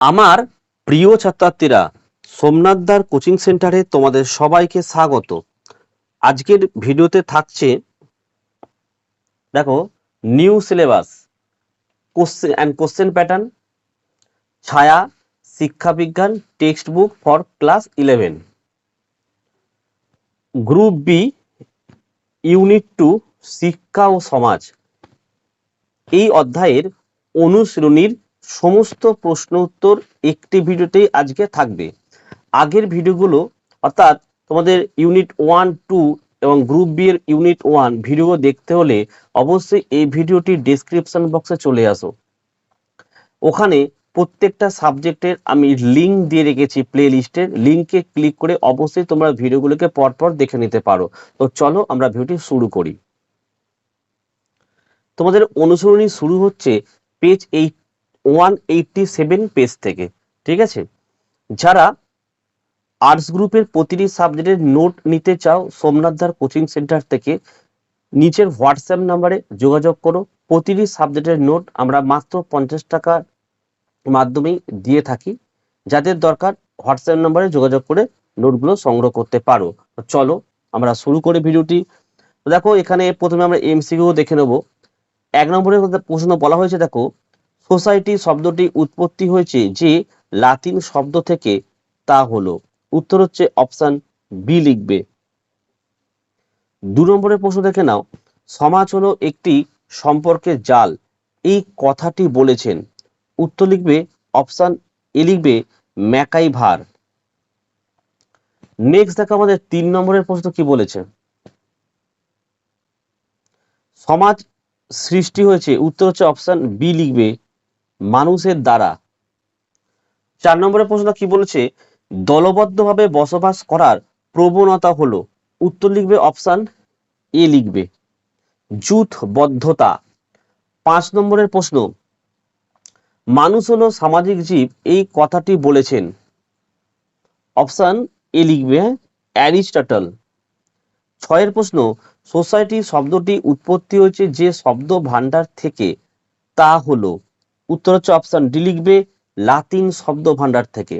আমার প্রিয় ছাত্রছাত্রীরা, সোমনাথদার কোচিং সেন্টারে তোমাদের সবাইকে স্বাগত। আজকের ভিডিওতে থাকছে, দেখো, new syllabus, question and question pattern, Chhaya শিক্ষা বিজ্ঞান text book for class eleven. Group B, unit two, শিক্ষা ও সমাজ। এই অধ্যায়ের অনুশীলনীর সমস্ত প্রশ্ন উত্তর একটি ভিডিওতেই আজকে থাকবে। আগের ভিডিওগুলো, অর্থাৎ তোমাদের ইউনিট ওয়ান টু এবং গ্রুপ বি এর ইউনিট ওয়ান ভিডিও দেখতে হলে অবশ্যই এই ভিডিওটি ডেসক্রিপশন বক্সে চলে আসো। ওখানে প্রত্যেকটা সাবজেক্টের আমি লিঙ্ক দিয়ে রেখেছি প্লে লিস্টের লিঙ্কে ক্লিক করে অবশ্যই তোমরা ভিডিওগুলোকে পরপর দেখে নিতে পারো। তো চলো আমরা ভিডিওটি শুরু করি। তোমাদের অনুসরণী শুরু হচ্ছে page eight one eighty seven page থেকে, ঠিক আছে? যারা আর্টস গ্রুপের প্রতিটি সাবজেক্টের নোট নিতে চাও সোমনাথদার কোচিং সেন্টার থেকে, নিচের হোয়াটসঅ্যাপ নাম্বারে যোগাযোগ করো। প্রতিটি সাবজেক্টের নোট আমরা মাত্র পঞ্চাশ টাকার মাধ্যমেই দিয়ে থাকি। যাদের দরকার হোয়াটসঅ্যাপ নাম্বারে যোগাযোগ করে নোটগুলো সংগ্রহ করতে পারো। চলো, আমরা শুরু করি ভিডিওটি। দেখো, এখানে প্রথমে আমরা এমসিকিউ দেখে নেব। এক নম্বরের প্রশ্ন বলা হয়েছে, দেখো সোসাইটি শব্দটি উৎপত্তি হয়েছে যে লাতিন শব্দ থেকে তা হলো। উত্তর হচ্ছে অপশান বি লিখবে। দু নম্বরের প্রশ্ন দেখে নাও। সমাজ হলো একটি সম্পর্কের জাল। এই কথাটি বলেছেন। উত্তর লিখবে, অপশান এ লিখবে, ম্যাকাই ভার। নেক্সট দেখো আমাদের তিন নম্বরের প্রশ্ন কি বলেছে। সমাজ সৃষ্টি হয়েছে। উত্তর হচ্ছে অপশান বি লিখবে মানুষের দ্বারা। চার নম্বরের প্রশ্ন কি বলেছে? দলবদ্ধভাবে বসবাস করার প্রবণতা হলো। উত্তর লিখবে অপশান এ লিখবে, জুথবদ্ধতা। পাঁচ নম্বরের প্রশ্ন, মানুষ হলো সামাজিক জীব, এই কথাটি বলেছেন। অপশান এ লিখবে, অ্যারিস্টটল। ছয়ের প্রশ্ন সোসাইটি শব্দটি উৎপত্তি হয়েছে যে শব্দ ভান্ডার থেকে, তা হলো উত্তর হচ্ছে অপশন ডি লিখবে লাতিন শব্দ ভান্ডার থেকে।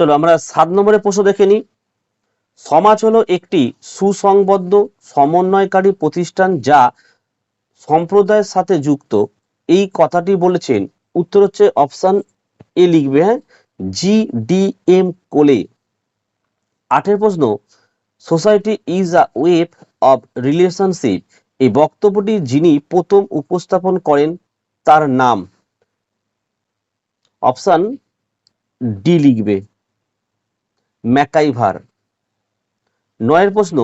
চলো আমরা সাত নম্বরের প্রশ্ন দেখে নিই। সমাজ হলো একটি সুসংবদ্ধ সমন্বয়কারী প্রতিষ্ঠান যা সম্প্রদায়ের সাথে যুক্ত। এই কথাটি বলেছেন, উত্তর হচ্ছে অপশন এ লিখবে হ্যাঁ? জি ডি এম কোলে। আটের প্রশ্ন society is a web of relationship এই বক্তব্যটি যিনি প্রথম উপস্থাপন করেন তার নাম। অপশান ডি লিখবে, ম্যাকাইভার। নয়ের প্রশ্ন,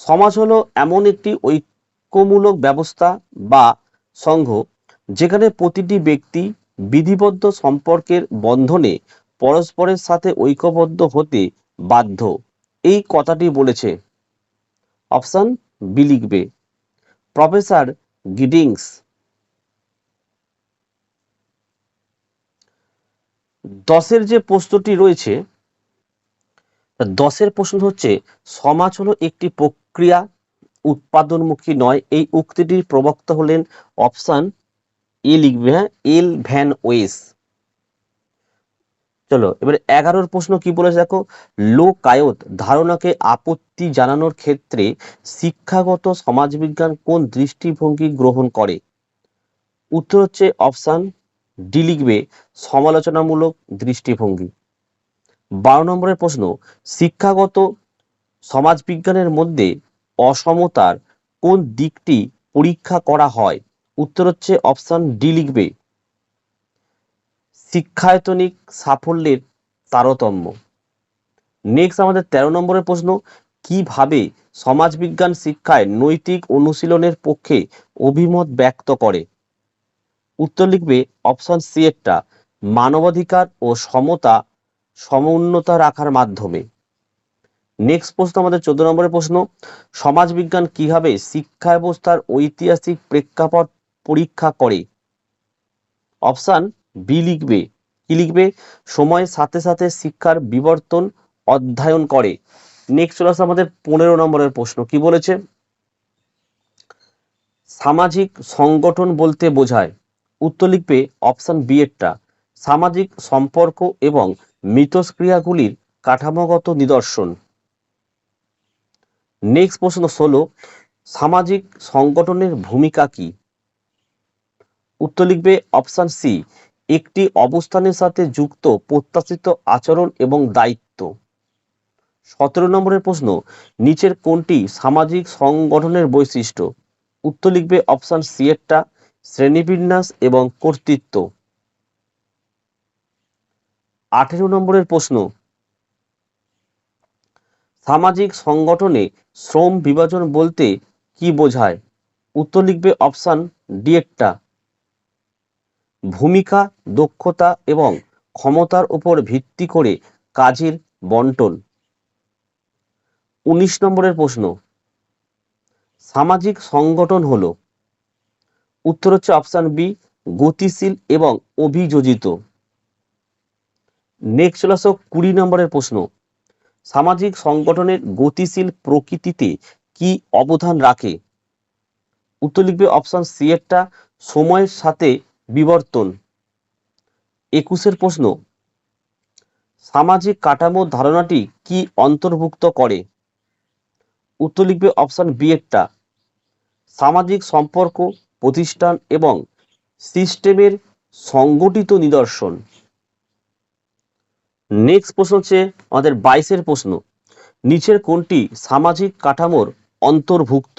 সমাজ হলো এমন একটি ঐক্যমূলক ব্যবস্থা বা সংঘ যেখানে প্রতিটি ব্যক্তি বিধিবদ্ধ সম্পর্কের বন্ধনে পরস্পরের সাথে ঐক্যবদ্ধ হতে বাধ্য। এই কথাটি বলেছে। অপশান বি লিখবে, প্রফেসর গিডিংস। দশের যে প্রশ্নটি রয়েছে দশের প্রশ্ন হচ্ছে, সমাজ হলো একটি প্রক্রিয়া, উৎপাদনমুখী নয়। এই উক্তিটির প্রবক্তা হলেন অপশান এ লিখবে হ্যাঁ এল ভ্যান ওয়েস। চলো, এবারে এগারোর প্রশ্ন কি বলেছে দেখো, লোকায়ত ধারণাকে আপত্তি জানানোর ক্ষেত্রে শিক্ষাগত সমাজবিজ্ঞান কোন দৃষ্টিভঙ্গি গ্রহণ করে? উত্তর হচ্ছে অপশন ডি লিখবে সমালোচনামূলক দৃষ্টিভঙ্গি। বারো নম্বরের প্রশ্ন, শিক্ষাগত সমাজবিজ্ঞানের মধ্যে অসমতার কোন দিকটি পরীক্ষা করা হয়? উত্তর হচ্ছে অপশন ডি লিখবে, শিক্ষায়তনিক সাফল্যের তারতম্য। নেক্সট আমাদের তেরো নম্বরের প্রশ্ন, কীভাবে সমাজবিজ্ঞান শিক্ষায় নৈতিক অনুশীলনের পক্ষে অভিমত ব্যক্ত করে? উত্তর লিখবে অপশন সি একটা, মানবাধিকার ও সমতা সমুন্নতা রাখার মাধ্যমে। নেক্সট প্রশ্ন, আমাদের চোদ্দ নম্বরের প্রশ্ন, সমাজবিজ্ঞান কীভাবে শিক্ষা ব্যবস্থার ঐতিহাসিক প্রেক্ষাপট পরীক্ষা করে? অপশান বি লিখবে, কি লিখবে? সময়ের সাথে সাথে শিক্ষার বিবর্তন অধ্যয়ন করে। নেক্সট চলে আসছে আমাদের পনেরো নম্বরের প্রশ্ন, কি বলেছে? সামাজিক সংগঠন বলতে বোঝায়। উত্তর লিখবে অপশন বি এরটা সামাজিক সম্পর্ক এবং মিথস্ক্রিয়াগুলির কাঠামোগত নিদর্শন। নেক্সট প্রশ্ন ষোলো, সামাজিক সংগঠনের ভূমিকা কি? উত্তর লিখবে অপশন সি, একটি অবস্থানের সাথে যুক্ত প্রত্যাশিত আচরণ এবং দায়িত্ব। সতেরো নম্বরের প্রশ্ন, নিচের কোনটি সামাজিক সংগঠনের বৈশিষ্ট্য? উত্তর লিখবে অপশন সি এরটা শ্রেণীবিন্যাস এবং কর্তৃত্ব। আঠেরো নম্বরের প্রশ্ন। সামাজিক সংগঠনে শ্রম বিভাজন বলতে কি বোঝায়? উত্তর লিখবে অপশান ডি একটা। ভূমিকা, দক্ষতা এবং ক্ষমতার উপর ভিত্তি করে কাজের বন্টন। উনিশ নম্বরের প্রশ্ন। সামাজিক সংগঠন হলো উত্তর হচ্ছে অপশান বি, গতিশীল এবং অভিযোজিত। নেক্সট চলে আসো কুড়ি নম্বরের প্রশ্ন। সামাজিক সংগঠনের গতিশীল প্রকৃতিতে কি অবদান রাখে? উত্তর লিখবে অপশান সি এরটা সময়ের সাথে বিবর্তন। একুশের প্রশ্ন, সামাজিক কাঠামোর ধারণাটি কি অন্তর্ভুক্ত করে? উত্তর লিখবে অপশান বি একটা, সামাজিক সম্পর্ক প্রতিষ্ঠান এবং সিস্টেমের সংগঠিত নিদর্শন। নেক্সট প্রশ্ন হচ্ছে আমাদের বাইশের প্রশ্ন। নিচের কোনটি সামাজিক কাঠামোর অন্তর্ভুক্ত?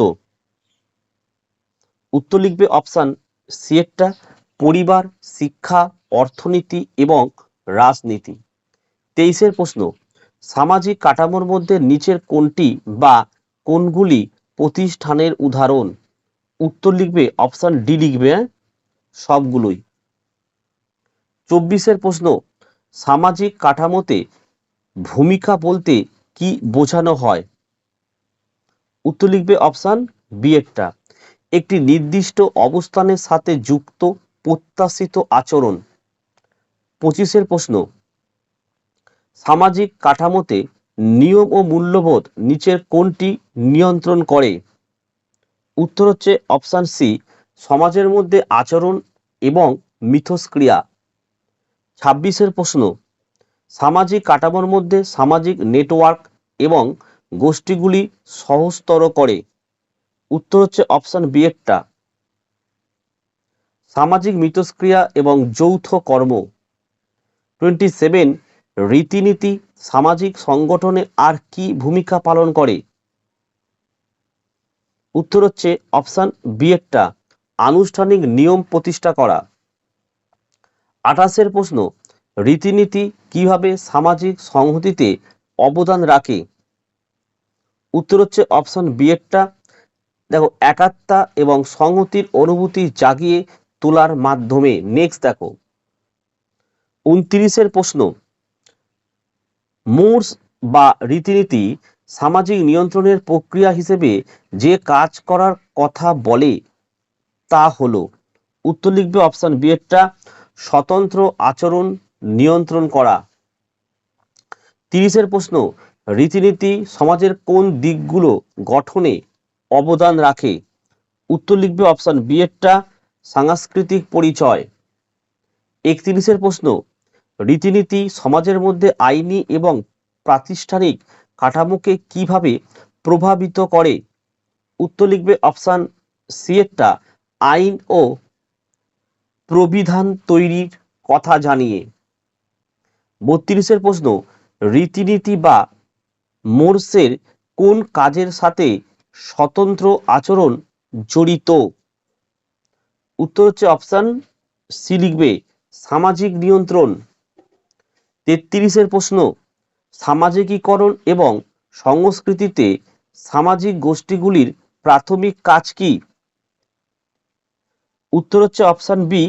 উত্তর লিখবে অপশন সি একটা, পরিবার, শিক্ষা, অর্থনীতি এবং রাজনীতি। তেইশের প্রশ্ন, সামাজিক কাঠামোর মধ্যে নিচের কোনটি বা কোনগুলি প্রতিষ্ঠানের উদাহরণ? উত্তর লিখবে অপশন ডি লিখবে হ্যাঁ? সবগুলোই। চব্বিশের প্রশ্ন, সামাজিক কাঠামোতে ভূমিকা বলতে কি বোঝানো হয়? উত্তর লিখবে অপশান বি একটা। একটি নির্দিষ্ট অবস্থানের সাথে যুক্ত প্রত্যাশিত আচরণ। পঁচিশের প্রশ্ন, সামাজিক কাঠামোতে নিয়ম ও মূল্যবোধ নিচের কোনটি নিয়ন্ত্রণ করে? উত্তর হচ্ছে অপশান সি, সমাজের মধ্যে আচরণ এবং মিথস্ক্রিয়া। ছাব্বিশের প্রশ্ন, সামাজিক কাঠামোর মধ্যে সামাজিক নেটওয়ার্ক এবং গোষ্ঠীগুলি সহজতর করে। উত্তর হচ্ছে অপশান বি একটা, সামাজিক মিথস্ক্রিয়া এবং যৌথ কর্ম। টোয়েন্টি সেভেন, রীতিনীতি, সামাজিক সংগঠনে আর কি ভূমিকা পালন করে? উত্তর হচ্ছে অপশন বি একটা, আনুষ্ঠানিক নিয়ম প্রতিষ্ঠা করা। আঠাশের প্রশ্ন, রীতিনীতি কীভাবে সামাজিক সংহতিতে অবদান রাখে? উত্তর হচ্ছে অপশন বি একটা, দেখো, একাত্মা এবং সংহতির অনুভূতি জাগিয়ে তোলার মাধ্যমে। নেক্সট দেখো। উনত্রিশের প্রশ্ন মোর্স বা রীতিনীতি সামাজিক নিয়ন্ত্রণের প্রক্রিয়া হিসেবে যে কাজ করার কথা বলে তা হলো, উত্তর লিখবে অপশন বি একটা, স্বতন্ত্র আচরণ নিয়ন্ত্রণ করা। তিরিশের প্রশ্ন, রীতিনীতি সমাজের কোন দিকগুলো গঠনে অবদান রাখে? উত্তর লিখবে অপশন বি এরটা সাংস্কৃতিক পরিচয়। একত্রিশের প্রশ্ন, রীতিনীতি সমাজের মধ্যে আইনি এবং প্রাতিষ্ঠানিক কাঠামোকে কীভাবে প্রভাবিত করে? উত্তর লিখবে অপশান সি এরটা আইন ও প্রবিধান তৈরির কথা জানিয়ে। বত্রিশের প্রশ্ন, রীতিনীতি বা মোর্সের কোন কাজের সাথে স্বতন্ত্র আচরণ জড়িত? উত্তর হচ্ছে অপশান সি লিখবে, সামাজিক নিয়ন্ত্রণ। তেত্রিশের প্রশ্ন সামাজিকীকরণ এবং সংস্কৃতিতে সামাজিক গোষ্ঠীগুলির প্রাথমিক কাজ কি? উত্তর হচ্ছে অপশান বি,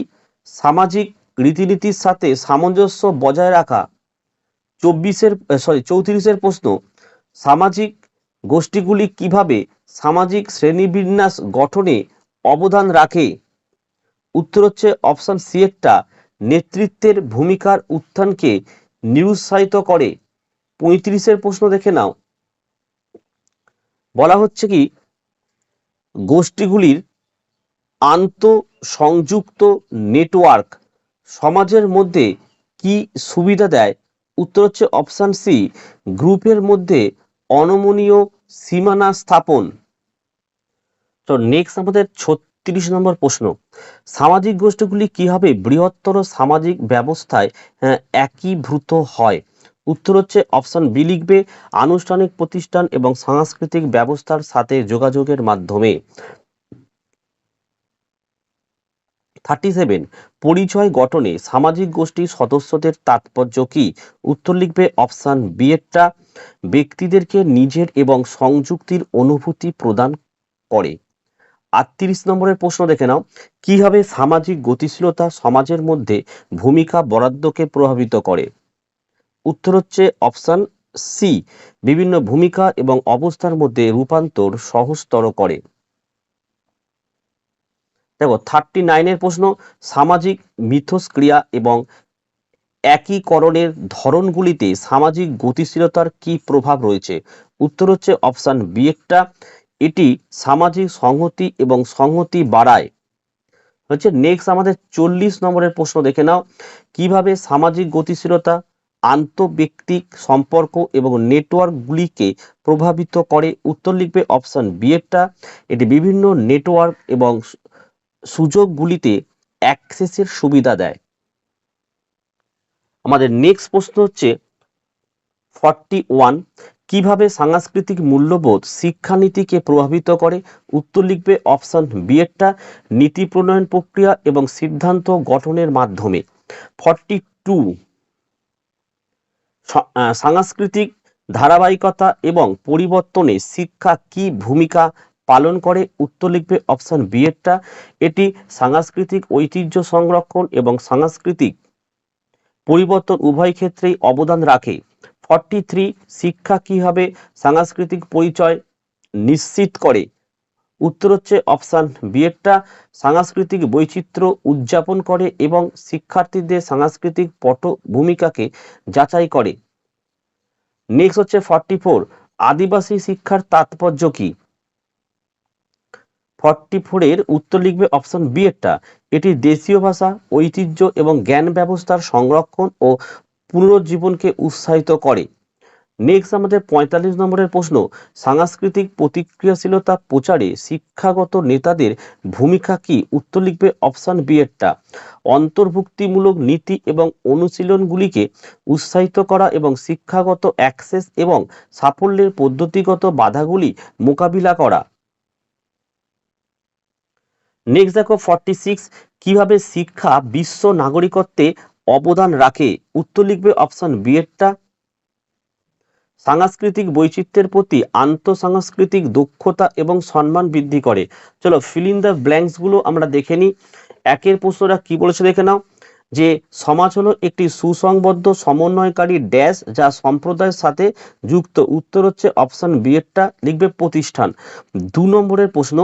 সামাজিক রীতিনীতির সাথে সামঞ্জস্য বজায় রাখা। চব্বিশের সরি চৌত্রিশের প্রশ্ন, সামাজিক গোষ্ঠীগুলি কীভাবে সামাজিক শ্রেণীবিন্যাস গঠনে অবদান রাখে? উত্তর হচ্ছে অপশন সি একটা, নেতৃত্বের ভূমিকার উত্থানকে নিরুৎসাহিত করে। পঁয়ত্রিশের প্রশ্ন দেখে নাও। বলা হচ্ছে কি গোষ্ঠীগুলির আন্তঃসংযুক্ত নেটওয়ার্ক সমাজের মধ্যে কি সুবিধা দেয়? উত্তর হচ্ছে অপশন সি গ্রুপের মধ্যে অনমনীয় সীমানা স্থাপন। তো নেক্সট আমাদের ছত্রিশ নম্বর প্রশ্ন সামাজিক গোষ্ঠীগুলি কীভাবে বৃহত্তর সামাজিক ব্যবস্থায় আহ, একীভূত হয়? উত্তর হচ্ছে অপশন বি লিখবে, আনুষ্ঠানিক প্রতিষ্ঠান এবং সাংস্কৃতিক ব্যবস্থার সাথে যোগাযোগের মাধ্যমে। থার্টি সেভেন, পরিচয় গঠনে সামাজিক গোষ্ঠীর সদস্যদের তাৎপর্য কি? উত্তর লিখবে অপশান বি এরটা ব্যক্তিদেরকে নিজের এবং সংযুক্তির অনুভূতি প্রদান করে। আটত্রিশ নম্বরের প্রশ্ন দেখে নাও, কীভাবে সামাজিক গতিশীলতা সমাজের মধ্যে ভূমিকা বরাদ্দকে প্রভাবিত করে? উত্তর হচ্ছে অপশান সি, বিভিন্ন ভূমিকা এবং অবস্থার মধ্যে রূপান্তর সহজতর করে। দেখো থার্টি নাইনের প্রশ্ন, সামাজিক মিথস্ক্রিয়া এবং একীকরণের ধরনগুলিতে সামাজিক গতিশীলতার কি প্রভাব রয়েছে? উত্তর হচ্ছে অপশান বি একটা। এটি সামাজিক সংহতি এবং সংহতি বাড়ায়। হচ্ছে নেক্সট আমাদের চল্লিশ নম্বরের প্রশ্ন দেখে নাও। কীভাবে সামাজিক গতিশীলতা আন্তঃব্যক্তিক সম্পর্ক এবং নেটওয়ার্কগুলিকে প্রভাবিত করে। উত্তর লিখবে অপশান বি এরটা এটি বিভিন্ন নেটওয়ার্ক এবং সুযোগগুলিতে অ্যাক্সেসের সুবিধা দেয়। আমাদের নেক্সট প্রশ্ন হচ্ছে ফর্টি ওয়ান কীভাবে সাংস্কৃতিক মূল্যবোধ শিক্ষানীতিকে প্রভাবিত করে? উত্তর লিখবে অপশান বি এরটা নীতি প্রণয়ন প্রক্রিয়া এবং সিদ্ধান্ত গঠনের মাধ্যমে। ফর্টি টু সাংস্কৃতিক ধারাবাহিকতা এবং পরিবর্তনে শিক্ষা কি ভূমিকা পালন করে? উত্তর লিখবে অপশন বি এরটা এটি সাংস্কৃতিক ঐতিহ্য সংরক্ষণ এবং সাংস্কৃতিক পরিবর্তন উভয় ক্ষেত্রেই অবদান রাখে। ফর্টি থ্রি শিক্ষা কীভাবে সাংস্কৃতিক পরিচয় নিশ্চিত করে। উত্তর হচ্ছে অপশান বি এরটা সাংস্কৃতিক বৈচিত্র্য উদযাপন করে এবং শিক্ষার্থীদের সাংস্কৃতিক পটভূমিকাকে যাচাই করে। নেক্সট হচ্ছে ফর্টি ফোর আদিবাসী শিক্ষার তাৎপর্য কি? ফর্টি ফোরের উত্তর লিখবে অপশন বি এরটা এটি দেশীয় ভাষা, ঐতিহ্য এবং জ্ঞান ব্যবস্থার সংরক্ষণ ও পুনরুজ্জীবনকে উৎসাহিত করে। নেক্সট আমাদের পঁয়তাল্লিশ নম্বরের প্রশ্ন, সাংস্কৃতিক প্রতিক্রিয়াশীলতা প্রচারে শিক্ষাগত নেতাদের ভূমিকা কি? উত্তর লিখবে অপশান বি এরটা অন্তর্ভুক্তিমূলক নীতি এবং অনুশীলনগুলিকে উৎসাহিত করা এবং শিক্ষাগত অ্যাক্সেস এবং সাফল্যের পদ্ধতিগত বাধাগুলি মোকাবিলা করা। নেক্সট দেখো ফর্টি সিক্স কীভাবে শিক্ষা বিশ্ব নাগরিকত্বে অবদান রাখে? উত্তর লিখবে অপশান বি এরটা সাংস্কৃতিক বৈচিত্র্যের প্রতি আন্তঃসাংস্কৃতিক দক্ষতা এবং সম্মান বৃদ্ধি করে। চলো ফিল ইন দ্য ব্ল্যাঙ্কসগুলো আমরা দেখে নিই। একের প্রশ্নটা কি বলেছে দেখে নাও। যে সমাজ হলো একটি সুসংবদ্ধ সমন্বয়কারী ড্যাশ যা সম্প্রদায়ের সাথে যুক্ত। উত্তর হচ্ছে অপশন বি এরটা লিখবে প্রতিষ্ঠান। দু নম্বরের প্রশ্ন,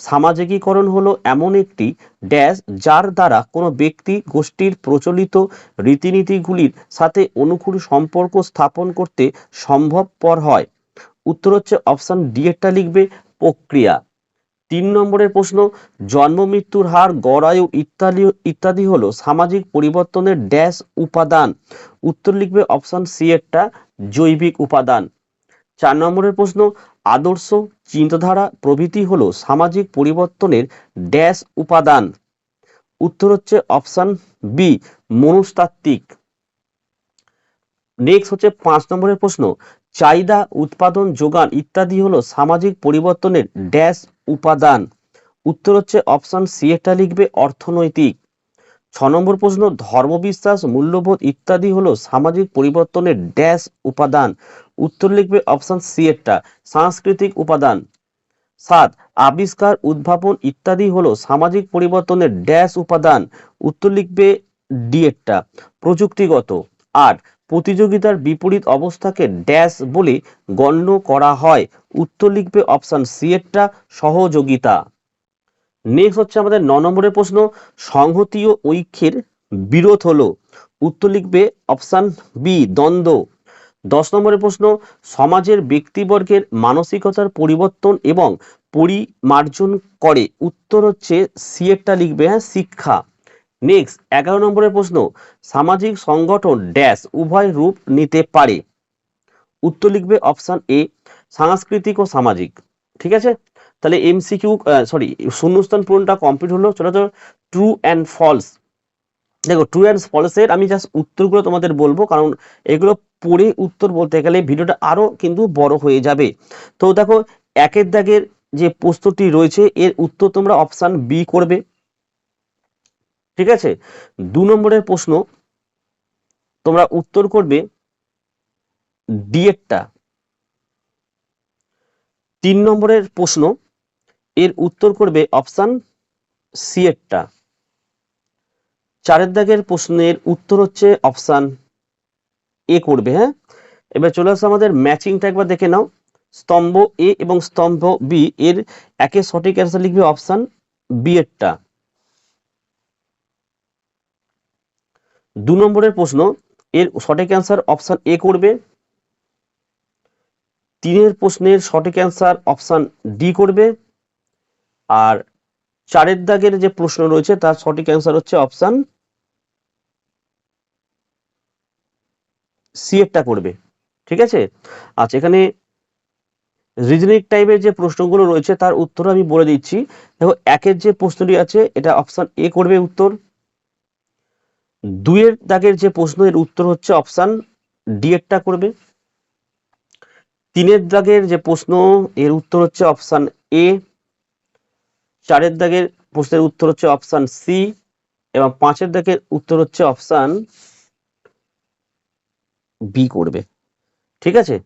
সামাজিকীকরণ হলো এমন একটি ড্যাশ যার দ্বারা কোনো ব্যক্তি গোষ্ঠীর প্রচলিত রীতিনীতিগুলির সাথে অনুকূল সম্পর্ক স্থাপন করতে সম্ভবপর হয়। উত্তর হচ্ছে অপশন ডি এরটা লিখবে প্রক্রিয়া। তিন নম্বরের প্রশ্ন, জন্ম, মৃত্যুর হার, গড়ায়ু ইত্যাদি ইত্যাদি হলো সামাজিক পরিবর্তনের ড্যাশ উপাদান। উত্তর লিখবে অপশন সি এরটা জৈবিক উপাদান। চার নম্বরের প্রশ্ন, আদর্শ, চিন্তাধারা, প্রভৃতি হলো সামাজিক পরিবর্তনের ড্যাশ উপাদান। উত্তর হচ্ছে অপশন বি, মনস্তাত্ত্বিক। নেক্সট হচ্ছে পাঁচ নম্বরের প্রশ্ন চাহিদা, উৎপাদন, যোগান ইত্যাদি হলো সামাজিক পরিবর্তনের ড্যাশ উপাদান। উত্তর হচ্ছে অপশন সি এটা লিখবে অর্থনৈতিক। ছ নম্বর প্রশ্ন, ধর্মবিশ্বাস, মূল্যবোধ ইত্যাদি হলো সামাজিক পরিবর্তনের ড্যাশ উপাদান। উত্তর লিখবে অপশন সি এরটা সাংস্কৃতিক উপাদান। সাত, আবিষ্কার, উদ্ভাবন ইত্যাদি হলো সামাজিক পরিবর্তনের ড্যাশ উপাদান। উত্তর লিখবে ডি এরটা প্রযুক্তিগত। আট প্রতিযোগিতার বিপরীত অবস্থাকে ড্যাশ বলে গণ্য করা হয়। উত্তর লিখবে অপশন সি এরটা সহযোগিতা। নেক্সট হচ্ছে আমাদের ন নম্বরের প্রশ্ন সংহতি ও ঐক্যের বিরোধ হলো। উত্তর লিখবে অপশন বি দ্বন্দ্ব। দশ নম্বরের প্রশ্ন, সমাজের ব্যক্তিবর্গের মানসিকতার পরিবর্তন এবং পরিমার্জন করে। উত্তর হচ্ছে সি এরটা লিখবে হ্যাঁ শিক্ষা। নেক্সট এগারো নম্বরের প্রশ্ন, সামাজিক সংগঠন ড্যাশ উভয় রূপ নিতে পারে। উত্তর লিখবে অপশান এ সাংস্কৃতিক ও সামাজিক। ঠিক আছে? তাহলে এমসিকিউ সরি শূন্যস্থান পূরণটা কমপ্লিট হলো, চলো তো ট্রু অ্যান্ড ফলস দেখো ট্রু অ্যান্ড ফলসের আমি জাস্ট উত্তরগুলো তোমাদের বলব, কারণ এগুলো পড়ে উত্তর বলতে গেলে ভিডিওটা আরও কিন্তু বড় হয়ে যাবে। তো দেখো, একের দাগের যে প্রশ্নটি রয়েছে, এর উত্তর তোমরা অপশান বি করবে। ঠিক আছে? দু নম্বরের প্রশ্ন, তোমরা উত্তর করবে ডি এরটা তিন নম্বরের প্রশ্ন, এর উত্তর করবে অপশন সি এরটা চারের দাগের প্রশ্নের উত্তর হচ্ছে অপশন এ করবে হ্যাঁ? এবার চলে আসছে আমাদের ম্যাচিংটা একবার দেখে নাও। স্তম্ভ এ এবং স্তম্ভ বি এর একে সঠিক অ্যান্সার লিখবে অপশন বি এরটা দু নম্বরের প্রশ্ন, এর সঠিক অ্যান্সার অপশান এ করবে। তিনের প্রশ্নের সঠিক অ্যান্সার অপশান ডি করবে। আর চারের দাগের যে প্রশ্ন রয়েছে, তার সঠিক অ্যান্সার হচ্ছে অপশান সি এরটা করবে। ঠিক আছে? আচ্ছা এখানে রিজনিক টাইপের যে প্রশ্নগুলো রয়েছে, তার উত্তর আমি বলে দিচ্ছি। দেখো, একের যে প্রশ্নটি আছে, এটা অপশান এ করবে উত্তর। দুইয়ের দাগের যে প্রশ্ন এর উত্তর হচ্ছে অপশান ডি এরটা করবে। তিনের দাগের যে প্রশ্ন, এর উত্তর হচ্ছে অপশান এ। চারের দাগের প্রশ্নের উত্তর হচ্ছে অপশান সি এবং পাঁচের দাগের উত্তর হচ্ছে অপশান বি করবে। ঠিক আছে?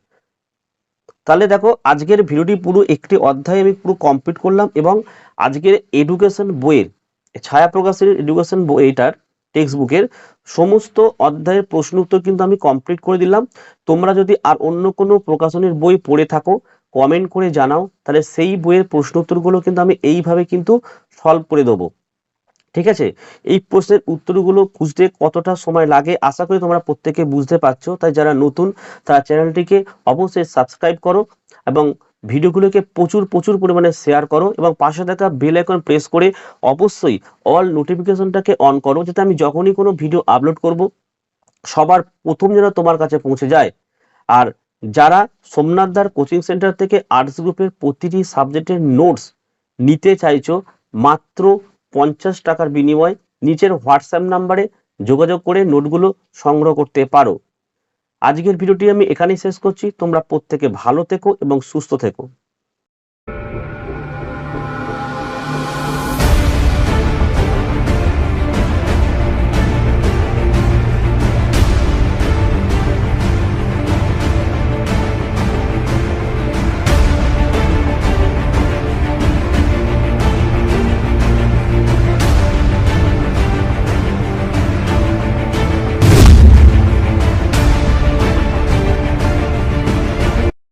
তাহলে দেখো, আজকের ভিডিওটি পুরো একটি অধ্যায় আমি পুরো কমপ্লিট করলাম এবং আজকের এডুকেশন বইয়ের, ছায়া প্রকাশের এডুকেশন বইটার টেক্সট বুকের সমস্ত অধ্যায়ের প্রশ্ন উত্তর কিন্তু আমি কমপ্লিট করে দিলাম। তোমরা যদি আর অন্য কোনো প্রকাশনীর বই পড়ে থাকো কমেন্ট করে জানাও, তাহলে সেই বইয়ের প্রশ্ন উত্তরগুলো কিন্তু আমি এইভাবে কিন্তু সলভ করে দেবো। ঠিক আছে? এই প্রশ্নের উত্তরগুলো খুঁজতে কতটা সময় লাগে, আশা করি তোমরা প্রত্যেকে বুঝতে পারছ। তাই যারা নতুন, তারা চ্যানেলটিকে অবশ্যই সাবস্ক্রাইব করো এবং ভিডিওগুলোকে প্রচুর প্রচুর পরিমাণে শেয়ার করো এবং পাশে থাকা বেল আইকন প্রেস করে অবশ্যই অল নোটিফিকেশনটাকে অন করো যাতে আমি যখনই কোনো ভিডিও আপলোড করব, সবার প্রথম যেন তোমার কাছে পৌঁছে যায়। আর যারা সোমনাথদার কোচিং সেন্টার থেকে আর্টস গ্রুপের প্রতিটি সাবজেক্টের নোটস নিতে চাইছো, মাত্র পঞ্চাশ টাকার বিনিময় নিচের হোয়াটসঅ্যাপ নাম্বারে যোগাযোগ করে নোটগুলো সংগ্রহ করতে পারো। আজকের ভিডিওটি আমি এখানেই শেষ করছি। তোমরা প্রত্যেকে ভালো থেকো এবং সুস্থ থেকো।